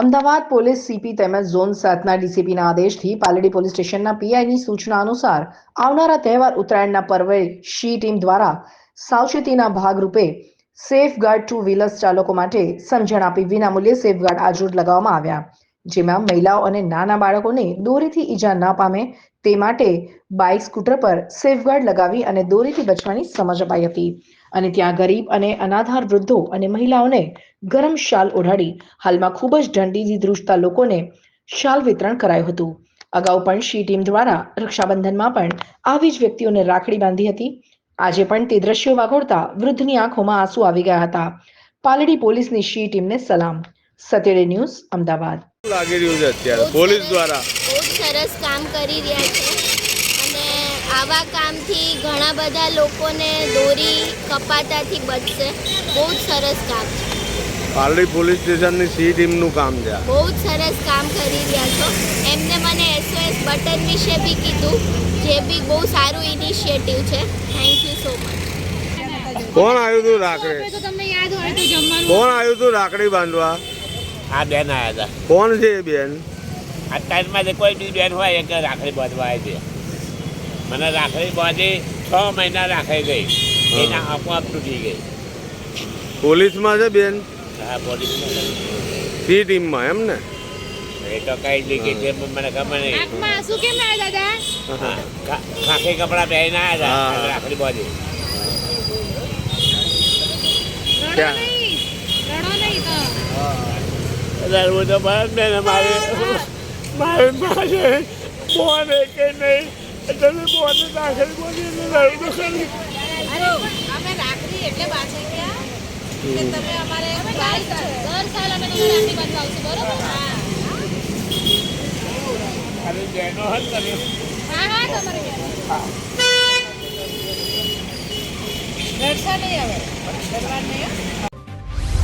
Ahmedabad police CP તેમજ zone સાતના ડીસીપીના આદેશથી પાલડી પોલીસ સ્ટેશનના પીઆઈની સૂચના અનુસાર આવનારા તહેવાર ઉત્તરાયણના પર્વે શી ટીમ દ્વારા સાવચેતીના ભાગરૂપે સેફગાર્ડ ટુ વ્હીલર્સ ચાલકો માટે સમજણ આપી વિનામૂલ્યે સેફગાર્ડ આજુર લગાવવામાં આવ્યા. જેમાં મહિલાઓ અને નાના બાળકોને દોરીથી ઈજા ન પામે તે માટે બાઇક, સ્કૂટર પર સેફગાર્ડ લગાવી અને દોરીથી બચવાની સમજ અપાઈ હતી. અને ત્યાં ગરીબ અને અનાધાર વૃદ્ધો અને મહિલાઓને ગરમ શાલ ઓઢાડી હાલમાં ખૂબ જ ઢંડીથી ધ્રુજતા લોકોને શાલ વિતરણ કરાયું હતું. અગાઉ પણ શી ટીમ દ્વારા રક્ષાબંધનમાં પણ આવી જ વ્યક્તિઓને રાખડી બાંધી હતી. આજે પણ તે દ્રશ્યો વાગોળતા વૃદ્ધની આંખોમાં આંસુ આવી ગયા હતા. પાલડી પોલીસની શી ટીમને સલામ. સતેડે ન્યૂઝ અમદાવાદ. લાગી રહ્યું છે અત્યારે? પોલીસ દ્વારા? બહુ જ સરસ કામ કરી રહ્યા છે. અને આવા કામથી ઘણા બધા લોકોને દોરી કપાતાથી બચશે. બહુ જ સરસ કામ છે. પાલડી પોલીસ સ્ટેશનની સી ટીમનું કામ છે બહુ જ સરસ કામ કરી રહ્યા છો. એમને મને એસઓએસ બટન વિશે બી કીધું જે બી બહુ સારું ઇનિશિયેટિવ છે. થેન્ક યુ સો મચ કોણ આવ્યું હતું રાખડી? તો તમને યાદ હોય તો જમવાનું. કોણ આવ્યું હતું રાખડી બાંધવા? આ બેન આવ્યા હતા કોણ છે એ બેન? આ ટાઈમમાં જે કોઈ બી બેન હોય એક રાખડી બાંધવા આવી છે. મને રાખડી બાંધી છ મહિના રાખી ગઈ. એના આપોઆપ તૂટી ગઈ. પોલીસમાં છે બેન? હા પોલીસમાં સી ટીમમાં એમ ને? એ તો કઈ લીધી છે મને ખબર નહીં. આંખમાં આંસુ કેમ આવ્યા દાદા? હા, ખા- ખાખી કપડાં પહેરીને આવ્યા હતા રાખડી બાંધી રડો ક્યાં? નહીં રડો નહીં રડવું તો બસ ને ને મારે મારે પાસે ફોન એ કે નહીં? એટલે ફોન રાખડી બાંધી રડવું તો ખરી અમે રાખડી એટલે પાછળ ગયા કે તમે અમારે દર સાલ અમે તમને રાખડી બાંધવા આવશું બરોબર? હા. ખાલી બહેનો હતા ને હા હા તમારે ગયા રડશો નહીં નહીં. હો.